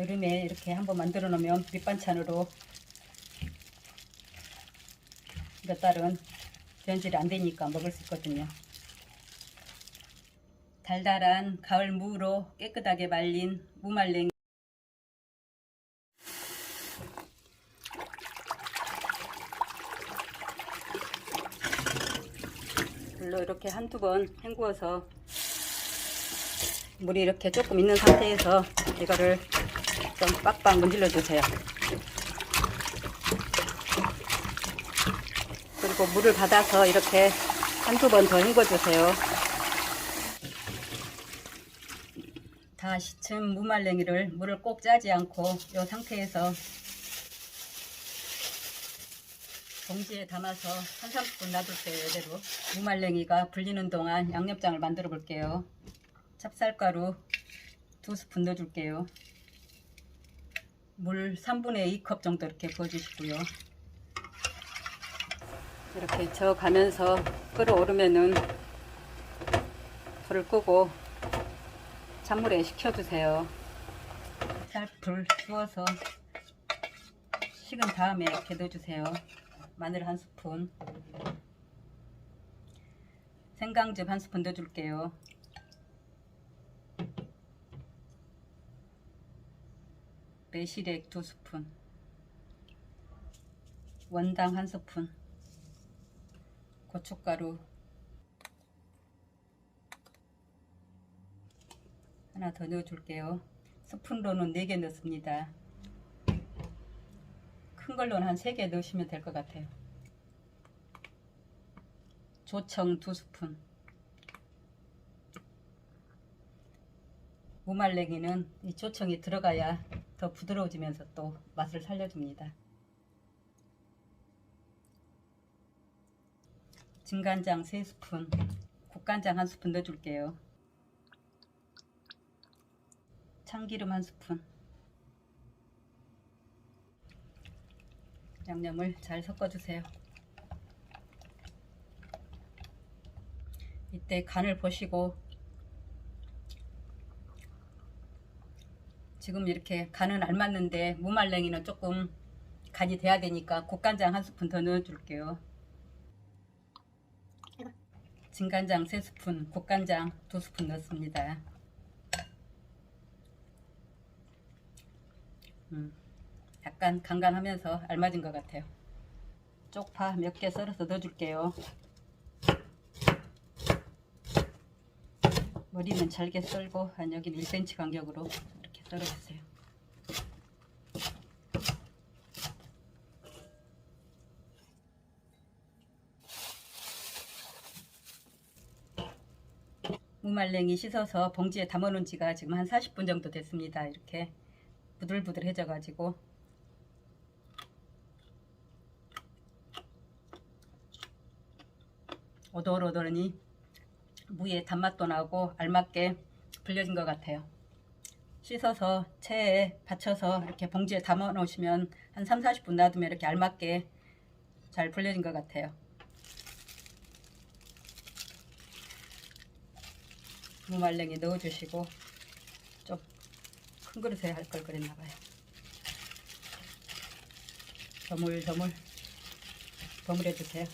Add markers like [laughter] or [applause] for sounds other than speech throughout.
여름에 이렇게 한번 만들어 놓으면 밑반찬으로 몇 달은 변질이 안 되니까 먹을 수 있거든요. 달달한 가을 무로 깨끗하게 말린 무말랭이 물로 이렇게 한두 번 헹구어서 물이 이렇게 조금 있는 상태에서 이거를 좀 빡빡 문질러 주세요. 그리고 물을 받아서 이렇게 한두 번 더 헹궈 주세요. 다 시친 무말랭이를 물을 꼭 짜지 않고 이 상태에서 봉지에 담아서 한 30분 놔둘게요. 이대로 무말랭이가 불리는 동안 양념장을 만들어 볼게요. 찹쌀가루 두 스푼 넣어줄게요. 물 3분의 2컵 정도 이렇게 부어주시고요. 이렇게 저어가면서 끓어오르면은 불을 끄고 찬물에 식혀주세요. 살풀 주어서 식은 다음에 이렇게 넣어주세요. 마늘 한 스푼, 생강즙 한 스푼 넣어줄게요. 매실액 두 스푼, 원당 한 스푼, 고춧가루 하나 더 넣어줄게요. 스푼로는 4개 넣습니다. 큰 걸로는 한 3개 넣으시면 될 것 같아요. 조청 두 스푼. 무말랭이는 이 조청이 들어가야 더 부드러워지면서 또 맛을 살려줍니다. 진간장 3스푼, 국간장 1스푼 넣어줄게요. 참기름 1스푼. 양념을 잘 섞어주세요. 이때 간을 보시고 지금 이렇게 간은 알맞는데 무말랭이는 조금 간이 돼야 되니까 국간장 한 스푼 더 넣어줄게요. 진간장 3스푼, 국간장 2스푼 넣습니다. 음, 약간 간간하면서 알맞은 것 같아요. 쪽파 몇 개 썰어서 넣어줄게요. 머리는 잘게 썰고 한 여기 1cm 간격으로 이렇게 썰어주세요. 무말랭이 씻어서 봉지에 담아놓은 지가 지금 한 40분 정도 됐습니다. 이렇게 부들부들해져 가지고 오돌오돌하니 무의 단맛도 나고 알맞게 불려진 것 같아요. 씻어서 체에 받쳐서 이렇게 봉지에 담아 놓으시면 한 3, 40분 놔두면 이렇게 알맞게 잘 불려진 것 같아요. 무말랭이 넣어주시고 좀 큰 그릇에 할 걸 그랬나 봐요. 저물저물 버무려 주세요.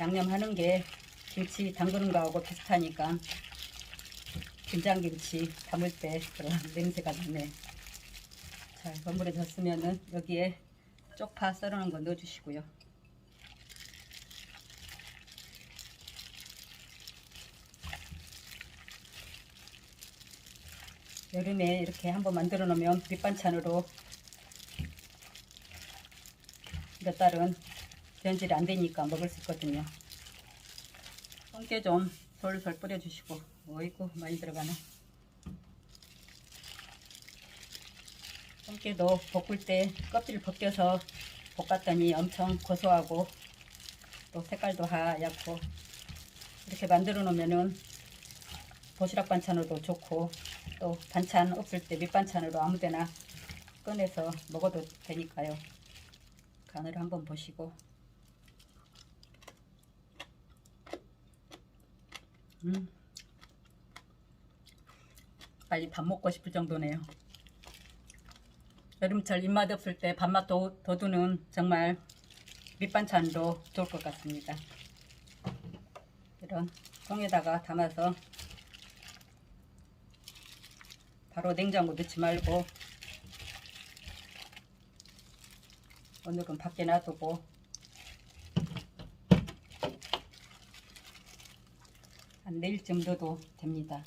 양념하는 게 김치 담그는 거하고 비슷하니까 김장김치 담을 때 그런 [laughs] 냄새가 나네. 잘 버무려졌으면은 여기에 쪽파 썰어놓은 거 넣어주시고요. 여름에 이렇게 한번 만들어 놓으면 밑반찬으로 몇 달은 변질이 안 되니까 먹을 수 있거든요. 손깨 좀 솔솔 뿌려주시고 어이구 많이 들어가네. 손깨도 볶을 때 껍질 벗겨서 볶았더니 엄청 고소하고 또 색깔도 하얗고 이렇게 만들어 놓으면은 도시락 반찬으로도 좋고 또 반찬 없을 때 밑반찬으로 아무데나 꺼내서 먹어도 되니까요. 간을 한번 보시고 음. 빨리 밥 먹고 싶을 정도네요. 여름철 입맛 없을 때 밥맛 도, 돋우는 정말 밑반찬도 좋을 것 같습니다. 이런 통에다가 담아서 바로 냉장고 넣지 말고 오늘은 밖에 놔두고 한 내일쯤 넣어도 됩니다.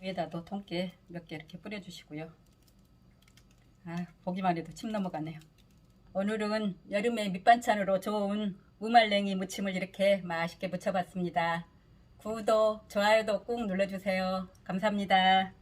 위에다도 통깨 몇 개 이렇게 뿌려주시고요. 아 보기만 해도 침 넘어가네요. 오늘은 여름에 밑반찬으로 좋은 무말랭이 무침을 이렇게 맛있게 무쳐봤습니다. 구독, 좋아요도 꾹 눌러주세요. 감사합니다.